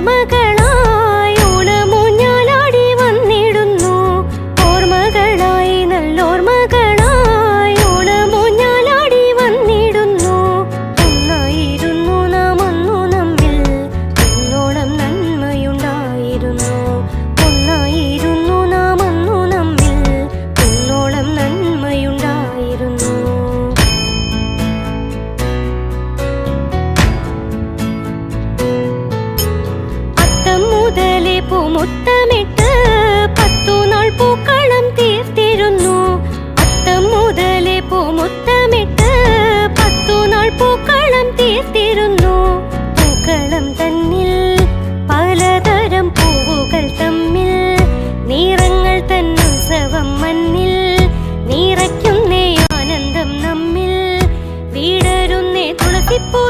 மர்மக പൂമുട്ടമിട്ട് പത്തു നാൾ പൂക്കളം തീർത്തിരുന്നു. അത്തം മുതലേ പൂമുട്ടമിട്ട് പത്തു നാൾ പൂക്കളം തീർത്തിരുന്നു. പൂക്കളം തന്നിൽ പലതരം പൂവുകൾ തമ്മിൽ നിറങ്ങൾ തന്നുത്സവം മണ്ണിൽ നിറയ്ക്കുന്നേ ആനന്ദം നമ്മിൽ. വീടരുന്നേ തുളസിപ്പൂ